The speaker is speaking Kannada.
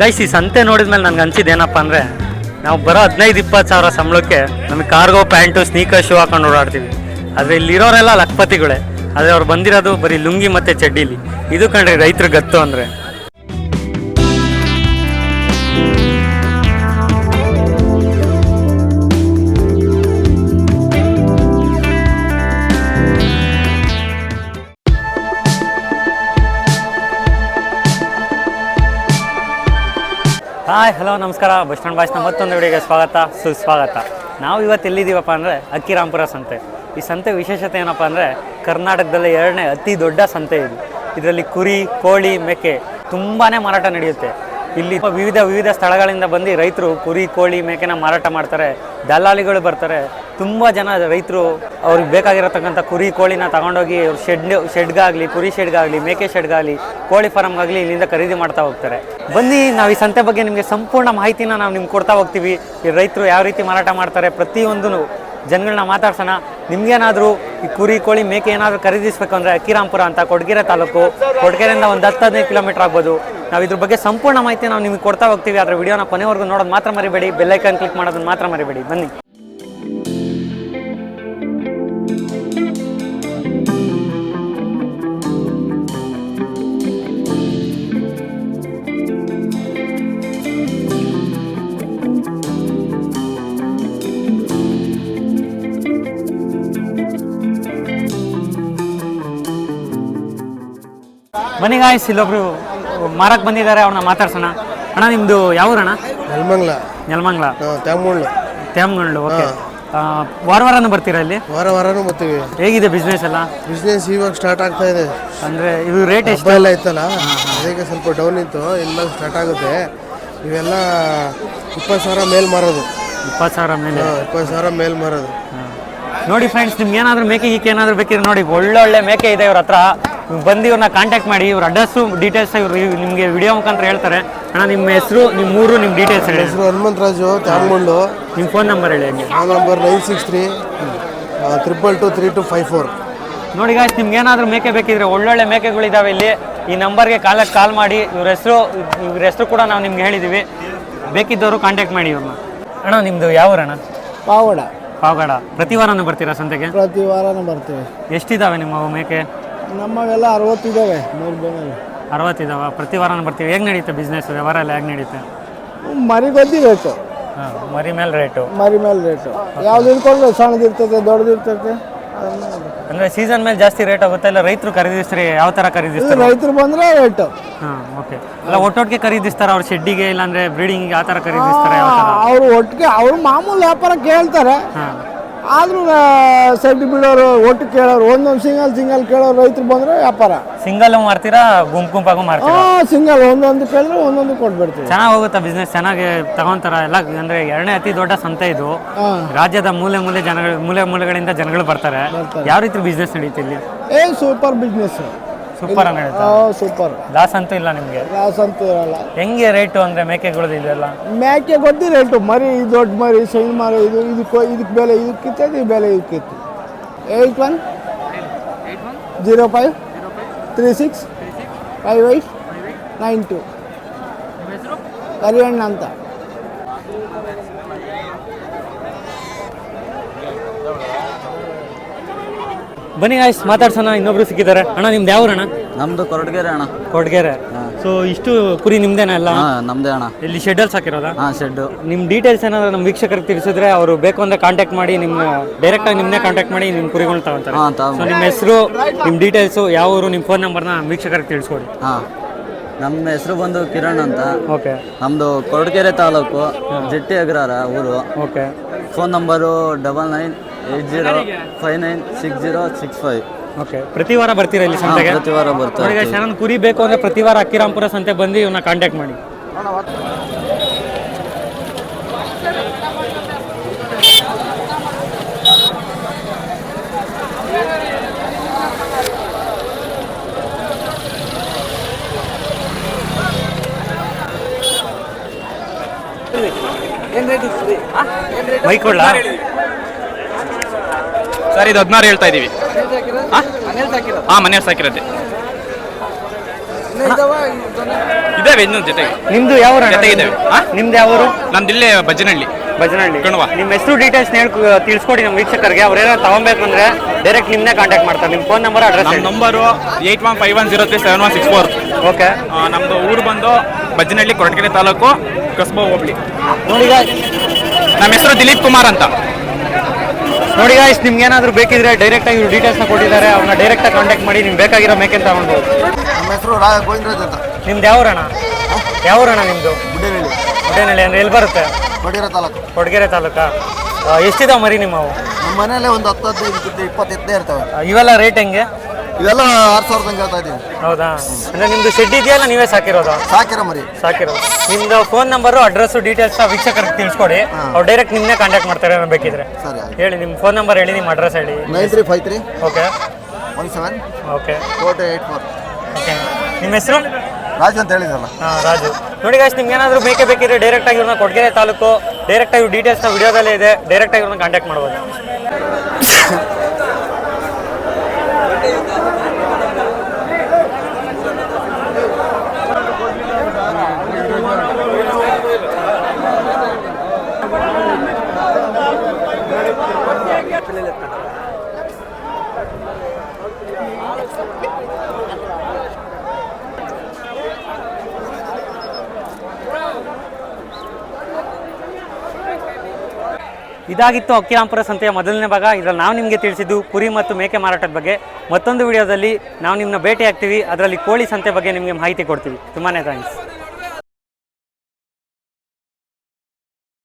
ಗೈಸ್ ಈ ಸಂತೆ ನೋಡಿದ್ಮೇಲೆ ನನ್ಗೆ ಅನ್ಸಿದ್ದು ಏನಪ್ಪ ಅಂದರೆ, ನಾವು ಬರೋ ಹದಿನೈದು, ಇಪ್ಪತ್ತು ಸಾವಿರ ಸಂಬಳಕ್ಕೆ ನಮಗೆ ಕಾರ್ಗೋ ಪ್ಯಾಂಟು ಸ್ನೀಕರ್ ಶೂ ಹಾಕೊಂಡು ಓಡಾಡ್ತೀವಿ. ಆದರೆ ಇಲ್ಲಿರೋರೆಲ್ಲ ಲಕ್ಪತಿಗಳೇ ಆದರೆ ಅವ್ರು ಬಂದಿರೋದು ಬರೀ ಲುಂಗಿ ಮತ್ತು ಚಡ್ಡಿಲಿ. ಇದು ಕಂಡ್ರಿ ರೈತರ ಗತ್ತು ಅಂದರೆ. ಹಾಯ್, ಹಲೋ, ನಮಸ್ಕಾರ. ಬಸ್ ಸ್ಟ್ಯಾಂಡ್ ಬಾಯ್ಸ್ನ ಮತ್ತೊಂದು ವಿಡಿಯೋಗೆ ಸ್ವಾಗತ, ಸುಸ್ವಾಗತ. ನಾವು ಇವತ್ತು ಎಲ್ಲಿದ್ದೀವಪ್ಪ ಅಂದರೆ ಅಕ್ಕಿರಾಂಪುರ ಸಂತೆ. ಈ ಸಂತೆ ವಿಶೇಷತೆ ಏನಪ್ಪ ಅಂದರೆ ಕರ್ನಾಟಕದಲ್ಲಿ ಎರಡನೇ ಅತಿ ದೊಡ್ಡ ಸಂತೆ ಇದು. ಇದರಲ್ಲಿ ಕುರಿ, ಕೋಳಿ ಮೇಕೆ ತುಂಬಾ ಮಾರಾಟ ನಡೆಯುತ್ತೆ. ಇಲ್ಲಿ ವಿವಿಧ ವಿವಿಧ ಸ್ಥಳಗಳಿಂದ ಬಂದು ರೈತರು ಕುರಿ, ಕೋಳಿ, ಮೇಕೆನ ಮಾರಾಟ ಮಾಡ್ತಾರೆ. ದಲ್ಲಾಳಿಗಳು ಬರ್ತಾರೆ. ತುಂಬ ಜನ ರೈತರು ಅವ್ರಿಗೆ ಬೇಕಾಗಿರತಕ್ಕಂಥ ಕುರಿ ಕೋಳಿನ ತಗೊಂಡೋಗಿ ಶೆಡ್ ಶೆಡ್ಗಾಗಲಿ ಕುರಿ ಶೆಡ್ಗಾಗಲಿ ಮೇಕೆ ಶೆಡ್ಗಾಗಲಿ ಕೋಳಿ ಫಾರಮ್ಗಾಗಲಿ ಇಲ್ಲಿಂದ ಖರೀದಿ ಮಾಡ್ತಾ ಹೋಗ್ತಾರೆ. ಬನ್ನಿ, ನಾವು ಈ ಸಂತೆ ಬಗ್ಗೆ ನಿಮಗೆ ಸಂಪೂರ್ಣ ಮಾಹಿತಿನ ನಾವು ನಿಮ್ಗೆ ಕೊಡ್ತಾ ಹೋಗ್ತೀವಿ. ಈ ರೈತರು ಯಾವ ರೀತಿ ಮಾರಾಟ ಮಾಡ್ತಾರೆ ಪ್ರತಿಯೊಂದೂ ಜನಗಳನ್ನ ಮಾತಾಡ್ಸೋಣ. ನಿಮ್ಗೇನಾದರೂ ಈ ಕುರಿ, ಕೋಳಿ, ಮೇಕೆ ಏನಾದರೂ ಖರೀದಿಸಬೇಕು ಅಂದರೆ ಅಕ್ಕಿರಾಂಪುರ ಅಂತ ಕೊಡಗೆರೆ ತಾಲೂಕು, ಕೊಡಗೆರೆಯಿಂದ ಒಂದು ಹತ್ತು ಹದಿನೈದು ಕಿಲೋಮೀಟರ್ ಆಗ್ಬೋದು. ನಾವು ಇದ್ರ ಬಗ್ಗೆ ಸಂಪೂರ್ಣ ಮಾಹಿತಿ ನಾವು ನಿಮಗೆ ಕೊಡ್ತಾ ಹೋಗ್ತೀವಿ. ಆದರೆ ವಿಡಿಯೋನ ಕೊನೆವರೆಗೂ ನೋಡೋದು ಮಾತ್ರ ಮರಿಬೇಡಿ. ಬೆಲ್ಲೈಕನ್ ಕ್ಲಿಕ್ ಮಾಡೋದನ್ನು ಮಾತ್ರ ಮರಿಬೇಡಿ. ಬನ್ನಿ. ಬನ್ನಿ ಆಯ್ಸ್ ಇಲ್ಲೊಬ್ರು ಮಾರಕ್ ಬಂದಿದ್ದಾರೆ ಅವ್ರನ್ನ ಮಾತಾಡ್ಸೋಣ. ಅಣ್ಣ ನಿಮ್ದು ಯಾವ ಊರಣ್ಣ? ನೆಲಮಂಗ್ಲ. ನೆಲಮಂಗ್ಲ. ತ್ಯಾಮೂಳ್ಳು ತ್ಯಾಮಗಂಡ್ಲು ಓಕೆ ವಾರ ವಾರನೂ ಬರ್ತೀರಾ ಇಲ್ಲಿ? ವಾರ ವಾರನೂ ಬರ್ತೀವಿ. ಹೇಗಿದೆ ಬಿಸ್ನೆಸ್ ಎಲ್ಲ? ಬಿಸ್ನೆಸ್ ಇವಾಗ ಸ್ಟಾರ್ಟ್ ಆಗ್ತಾ ಇದೆ. ಅಂದ್ರೆ ಇದು ರೇಟ್ ಎಷ್ಟು? ಎಲ್ಲ ಇತ್ತಲ್ಲ? ಅದಕ್ಕೆ ಸ್ವಲ್ಪ ಡೌನ್ ಇತ್ತು. ಎಲ್ಲ ಸ್ಟಾರ್ಟ್ ಆಗುತ್ತೆ. ಇವೆಲ್ಲ ಇಪ್ಪತ್ತು ಸಾವಿರ ಮೇಲ್ ಮಾರೋದು. ಇಪ್ಪತ್ತು ಸಾವಿರ ಮೇಲೆ? ಇಪ್ಪತ್ತು ಸಾವಿರ ಮೇಲ್ ಮಾರೋದು. ನೋಡಿ ಫ್ರೆಂಡ್ಸ್ ನಿಮ್ಗೆ ಏನಾದರೂ ಮೇಕೆ ಗೀಕೆ ಏನಾದರೂ ಬೇಕಿದ್ರೆ ನೋಡಿ. ಒಳ್ಳೊಳ್ಳೆ ಮೇಕೆ ಇದೆ ಇವ್ರ ಹತ್ರ. ಬಂದು ಇವ್ರನ್ನ ಕಾಂಟ್ಯಾಕ್ಟ್ ಮಾಡಿ ಇವ್ರ ಅಡ್ರೆಸ್ಸು ಡೀಟೇಲ್ಸ್ ಇವ್ರು ನಿಮಗೆ ವಿಡಿಯೋ ಮುಖಾಂತರ ಹೇಳ್ತಾರೆ. ಅಣ್ಣ ನಿಮ್ಮ ಹೆಸರು ನಿಮ್ಮ ಊರು ನಿಮ್ಮ ಡೀಟೇಲ್ಸ್ ಹೇಳಿ. ಹೆಸರು ಹನುಮಂತರಾಜು ತ್ಯಾಮೂಳ್ಳು ನಿಮ್ಮ ಫೋನ್ ನಂಬರ್ ಹೇಳಿ ಹಂಗೆ. ಆ number nine six three triple two three two five four ನೋಡಿ ಗಾಯ್ಸ್ ನಿಮ್ಗೆ ಏನಾದರೂ ಮೇಕೆ ಬೇಕಿದ್ರೆ ಒಳ್ಳೊಳ್ಳೆ ಮೇಕೆಗಳಿದ್ದಾವೆ ಇಲ್ಲಿ. ಈ ನಂಬರ್ಗೆ ಕಾಲಕ್ಕೆ ಕಾಲ್ ಮಾಡಿ ಇವ್ರ ಹೆಸರು ಇವ್ರ ಹೆಸರು ಕೂಡ ನಾವು ನಿಮ್ಗೆ ಹೇಳಿದ್ದೀವಿ ಬೇಕಿದ್ದವರು ಕಾಂಟ್ಯಾಕ್ಟ್ ಮಾಡಿ ಇವ್ರನ್ನ. ಅಣ್ಣ ನಿಮ್ಮದು ಯಾವ ಊರಣ್ಣ? ಪಾವಡ ಪಾವಗಡ. ಪ್ರತಿ ವಾರನೂ ಬರ್ತೀರಾ ಸಂತೆಗೆ? ಪ್ರತಿ ವಾರನೂ ಬರ್ತೀವಿ. ಎಷ್ಟಿದ್ದಾವೆ ನಿಮ್ಮ ಮೇಕೆ? ನಮ್ಮವೆಲ್ಲ ಅರವತ್ತಿದ್ದಾವೆ ಮೂರು ಬೆನಲ್ಲಿ ಅರವತ್ತಿದ್ದಾವ ಪ್ರತಿ ವಾರ ಬರ್ತೀವಿ. ಹೇಗೆ ನಡೀತೆ ಬಿಸ್ನೆಸ್ ವ್ಯವಹಾರ ಎಲ್ಲ ಹೇಗೆ ನಡೀತೆ? ಮರಿ ಗೊತ್ತಿ ರೇಟು ಹಾಂ ಮರಿ ಮೇಲೆ ರೇಟು ಮರಿ ಮೇಲೆ ರೇಟು ಯಾವ್ದು ಇಟ್ಕೊಂಡ್ರೆ ಸಣ್ಣದಿರ್ತದೆ ದೊಡ್ಡದಿರ್ತದೆ ಇರ್ತೈತೆ ಅಂದರೆ ಸೀಸನ್ ಮೇಲೆ ಜಾಸ್ತಿ ರೇಟ್ ಆಗುತ್ತೆ ಇಲ್ಲ ರೈತರು ಖರೀದಿಸ್ತಾರೆ ಯಾವ ತರ ಖರೀದಿಸ್ತಾರೆ? ರೈತರು ಬಂದ್ರೆ ರೇಟು ಹಾಂ ಓಕೆ ಅಲ್ಲ ಒಟ್ಟೊಟ್ಟಿಗೆ ಖರೀದಿಸ್ತಾರೆ ಅವ್ರ ಶೆಡ್ಡಿಗೆ ಇಲ್ಲಾಂದ್ರೆ ಬ್ರೀಡಿಂಗ್ ಆ ತರ ಖರೀದಿಸ್ತಾರೆ ಯಾವ ಅವರು ಒಟ್ಟಿಗೆ ಅವ್ರು ಮಾಮೂಲು ವ್ಯಾಪಾರ ಕೇಳ್ತಾರೆ. ಹಾಂ. ಆದ್ರೂ ಸೆಡ್ ಬಿಡೋರು ಒಟ್ಟು ಕೇಳೋರು ಒಂದೊಂದು ಸಿಂಗಲ್ ಸಿಂಗಲ್ ಕೇಳೋರು ರೈತರು ಬಂದ್ರೆ ವ್ಯಾಪಾರ. ಸಿಂಗಲ್ ಮಾಡ್ತೀರಾ ಗುಂಪು ಗುಂಪಾಗೂ ಮಾಡ್ತೀರಾ ಸಿಂಗಲ್ ಒಂದೊಂದು ಕೇಳಿದ್ರೆ ಒಂದೊಂದು ಕೊಟ್ಬಿಡ್ತೀವಿ. ಚೆನ್ನಾಗಿ ಹೋಗುತ್ತಾ ಬಿಸ್ನೆಸ್ ಚೆನ್ನಾಗಿ ತಗೊಂತಾರ? ಎಲ್ಲ ಅಂದ್ರೆ ಎರಡನೇ ಅತಿ ದೊಡ್ಡ ಸಂತೆ ಇದು. ರಾಜ್ಯದ ಮೂಲೆ ಮೂಲೆ ಜನಗಳು ಮೂಲೆ ಮೂಲೆಗಳಿಂದ ಜನಗಳು ಬರ್ತಾರೆ. ಯಾವ ರೀತಿ ಬಿಸ್ನೆಸ್ ನಡೀತಿಲ್ಲ? ಏ ಸೂಪರ್ ಬಿಸ್ನೆಸ್ ಸೂಪರ್ ನಡೀತಾ ಸೂಪರ್. ಲಾಸ್ ಅಂತೂ ಇಲ್ಲ ನಿಮಗೆ? ಲಾಸ್ ಅಂತೂ ಇರಲ್ಲ. ಹೆಂಗೆ ರೇಟು ಅಂದ್ರೆ ಮೇಕೆಗಳದ್ದು ಇದೆಲ್ಲ? ಮೇಕೆ ಗೊತ್ತಿ ರೇಟು ಮರಿ ಈ ದೊಡ್ಡ ಮರಿ ಸಣ್ಣ ಮರಿ ಇದು ಇದಕ್ಕೆ ಇದಕ್ಕೆ ಬೆಲೆ ಇದಕ್ಕಿತ್ತು ಇದು ಬೆಲೆ ಇದಕ್ಕಿತ್ತು. Eight one zero five three six five eight nine two Kariyanna ಅಂತ. ಬನ್ನಿ ಆಯ್ಸ್ ಮಾತಾಡ್ಸೋಣ ಇನ್ನೊಬ್ರು ಸಿಕ್ಕಿದ್ದಾರೆ. ಅಣ್ಣ ನಿಮ್ದು ಯಾವ ಅಣ್ಣ? ನಮ್ದು ಕೊರಟಗೆರೆ ಅಣ್ಣ. ಕೊಡ್ಗೆರೆ ಸೊ ಇಷ್ಟು ಕುರಿ ನಿಮ್ದೇನ ಅಲ್ಲ ಹಾ ನಮ್ದೇ ಅಣ್ಣ. ಇಲ್ಲಿ ಶೆಡ್ಯೂಲ್ಸ್ ಹಾಕಿರೋದಾ ಹಾ ಶೆಡ್ ನಿಮ್ಮ ಡೀಟೇಲ್ಸ್ ಏನಾದ್ರು ನಮ್ಮ ವೀಕ್ಷಕರಿಗೆ ತಿಳಿಸಿದ್ರೆ ಅವರು ಬೇಕು ಅಂದ್ರೆ ಕಾಂಟ್ಯಾಕ್ಟ್ ಮಾಡಿ ನಿಮ್ಮ ಡೈರೆಕ್ಟ್ ಆಗಿ ನಿಮ್ಮನ್ನೇ ಕಾಂಟ್ಯಾಕ್ಟ್ ಮಾಡಿ ನಿಮ್ಮ ಕುರಿಗಳು ತಗೊಂತಾರೆ. ಹಾ ಸೊ ನಿಮ್ಮ ಹೆಸರು ನಿಮ್ಮ ಡೀಟೇಲ್ಸು ಯಾವ ಊರು ನಿಮ್ಮ ಫೋನ್ ನಂಬರ್ನ ವೀಕ್ಷಕರಿಗೆ ತಿಳಿಸ್ಕೊಡಿ. ಹಾ. ನಮ್ಮ ಹೆಸರು ಬಂದು ಕಿರಣ್ ಅಂತ. ಓಕೆ ನಮ್ದು ಕೊರಟಗೆರೆ ತಾಲೂಕು ಜಟ್ಟಿ ಅಗ್ರಹಾರ ಊರು. Okay phone number double nine eight zero five nine six zero six five. Okay ಪ್ರತಿ ವಾರ ಬರ್ತೀರಾ ಇಲ್ಲಿ ಸಂತೆಗೆ? ಪ್ರತಿ ವಾರ ಬರ್ತಾ ನೋಡಿ ಇರ್ತೀವಿ. ಕುರಿ ಬೇಕು ಅಂದ್ರೆ ಪ್ರತಿ ವಾರ ಅಕ್ಕಿರಾಂಪುರ ಸಂತೆ ಬಂದು ಇವನ್ನ ಕಾಂಟ್ಯಾಕ್ಟ್ ಮಾಡಿ. ಬೈಕ್ ಕೊಡ್ಲಾ? ಸರ್ ಇದು ಹದಿನಾರು ಹೇಳ್ತಾ ಇದೀವಿ ಹಾ? ಮನೆಯಲ್ಲಿ ಸಾಕಿರತ್ತೆ ಇದಾವೆ? ಇನ್ನೊಂದು ಜೊತೆಗೆ. ನಿಮ್ದು ಯಾವ ಊರು ಇದಾವೆ? ನಿಮ್ದು ಯಾವ ಊರು? ನಮ್ದು ಇಲ್ಲೇ ಭಜನಹಳ್ಳಿ. ಭಜನಹಳ್ಳಿ. ಕಣ್ವ. ನಿಮ್ಮ ಹೆಸರು ಡೀಟೇಲ್ಸ್ ಹೇಳ್ಕೊ ತಿಳಿಸ್ಕೊಡಿ ನಮ್ಮ ವೀಕ್ಷಕರಿಗೆ. ಅವ್ರು ಏನಾದ್ರು ತಗೊಬೇಕು ಅಂದ್ರೆ ಡೈರೆಕ್ಟ್ ನಿಮ್ಮನ್ನೇ ಕಾಂಟ್ಯಾಕ್ಟ್ ಮಾಡ್ತಾರೆ. ನಿಮ್ಮ ಫೋನ್ ನಂಬರ್ ಅಡ್ರೆಸ್ ನಮ್ಮ number eight one five one zero three seven one six four okay ನಮ್ಮದು ಊರು ಬಂದು ಭಜನಹಳ್ಳಿ ಕೊರಟಗೆರೆ ತಾಲೂಕು ಕಸ್ಬಾ ಹೋಬಳಿ. ನಮ್ಮ ಹೆಸರು ದಿಲೀಪ್ ಕುಮಾರ್ ಅಂತ. ನೋಡಿ ಗಾಯ್ಸ್ ನಿಮ್ಗೆ ಏನಾದ್ರು ಬೇಕಿದ್ರೆ ಡೈರೆಕ್ಟ್ ಆಗಿ ಡೀಟೇಲ್ಸ್ನ ಕೊಟ್ಟಿದ್ದಾರೆ ಅವ್ನ ಡೈರೆಕ್ಟ್ ಆಗಿ ಕಾಂಟ್ಯಾಕ್ಟ್ ಮಾಡಿ ನಿಮ್ಗೆ ಬೇಕಾಗಿರೋ ಮೇಕೆ ತಗೊಳ್ಬೋದು ನಮ್ಮ ಹೆಸರು ರಾ ಗೋವಿಂದರಾಜ್ ಅಂತ. ನಿಮ್ದು ಯಾವ ಊರಣ್ಣ? ಯಾವ ಊರಣ್ಣ ನಿಮ್ದು? ಗುಡ್ಡೇನಹಳ್ಳಿ ಗುಡ್ಡೇನಹಳ್ಳಿ ಅಂದ್ರೆ ಎಲ್ಲಿ ಬರುತ್ತೆ? ಕೊಡಗೆರೆ ತಾಲೂಕು. ಕೊಡಗೆರೆ ತಾಲೂಕಾ? ಎಷ್ಟಿದಾವ್ ಮರಿ ನಿಮ್ಮವು? ನಮ್ಮ ಮನೇಲೆ ಒಂದು ಹತ್ತು ಹದಿನೈದು ಇಪ್ಪತ್ತು ಎತ್ತೇ ಇರ್ತವೆ ಇವೆಲ್ಲ ರೇಟ್ ಹೆಂಗೆ? ಇವೆಲ್ಲ ಆರು ಸಾವಿರದ ಹೇಳ್ತಾ ಇದ್ದೀವಿ ಹೌದಾ? ಅಂದ್ರೆ ನಿಮ್ದು ಶೆಡ್ ಇದೆಯಲ್ಲ ನೀವೇ ಸಾಕಿರೋದು? ಸಾಕಿರೋ ಮರಿ. ಸಾಕಿರೋದು. ನಿಮ್ದು ಫೋನ್ ನಂಬರು ಅಡ್ರೆಸ್ ಡೀಟೇಲ್ಸ್ ವೀಕ್ಷಕರಿಗೆ ತಿಳಿಸ್ಕೊಡಿ. ಅವ್ರು ಡೈರೆಕ್ಟ್ ನಿಮ್ಮನ್ನೇ ಕಾಂಟ್ಯಾಕ್ಟ್ ಮಾಡ್ತಾರೆ ಏನೋ ಬೇಕಿದ್ರೆ. ಸರಿ ಆಯ್ತು. ಹೇಳಿ ನಿಮ್ಮ ಫೋನ್ ನಂಬರ್ ಹೇಳಿ ನಿಮ್ಮ ಅಡ್ರೆಸ್ ಹೇಳಿ. Nine three five three okay. One seven okay. Four eight four. Okay. ನಿಮ್ಮ ಹೆಸರು? ರಾಜು ಅಂತ ಹೇಳಿದಲ್ಲ. ಹಾಂ ರಾಜು. ನೋಡಿ ಗಾಯ್ಸ್ ನಿಮ್ಗೆ ಏನಾದರೂ ಬೇಕೇ ಬೇಕಿದ್ರೆ ಡೈರೆಕ್ಟ್ ಆಗಿ ಇವ್ರನ್ನ ಕೊಡ್ಗೆರೆ ತಾಲೂಕು ಡೈರೆಕ್ಟ್ ಆಗಿ ಡೀಟೇಲ್ಸ್ನ ವಿಡಿಯೋದಲ್ಲೇ ಇದೆ. ಡೈರೆಕ್ಟ್ ಆಗಿ ಇವ್ರನ್ನ ಕಾಂಟ್ಯಾಕ್ಟ್ ಮಾಡ್ಬೋದು. ಇದಾಗಿತ್ತು ಅಕ್ಕಿರಾಂಪುರ ಸಂತೆಯ ಮೊದಲನೇ ಭಾಗ. ಇದರಲ್ಲಿ ನಾವು ನಿಮಗೆ ತಿಳಿಸಿದ್ದು ಕುರಿ ಮತ್ತು ಮೇಕೆ ಮಾರಾಟದ ಬಗ್ಗೆ. ಮತ್ತೊಂದು ವಿಡಿಯೋದಲ್ಲಿ ನಾವು ನಿಮ್ಮನ್ನ ಭೇಟಿ ಆಗ್ತೀವಿ ಅದರಲ್ಲಿ ಕೋಳಿ ಸಂತೆ ಬಗ್ಗೆ ನಿಮಗೆ ಮಾಹಿತಿ ಕೊಡ್ತೀವಿ. ತುಂಬಾ ಥ್ಯಾಂಕ್ಸ್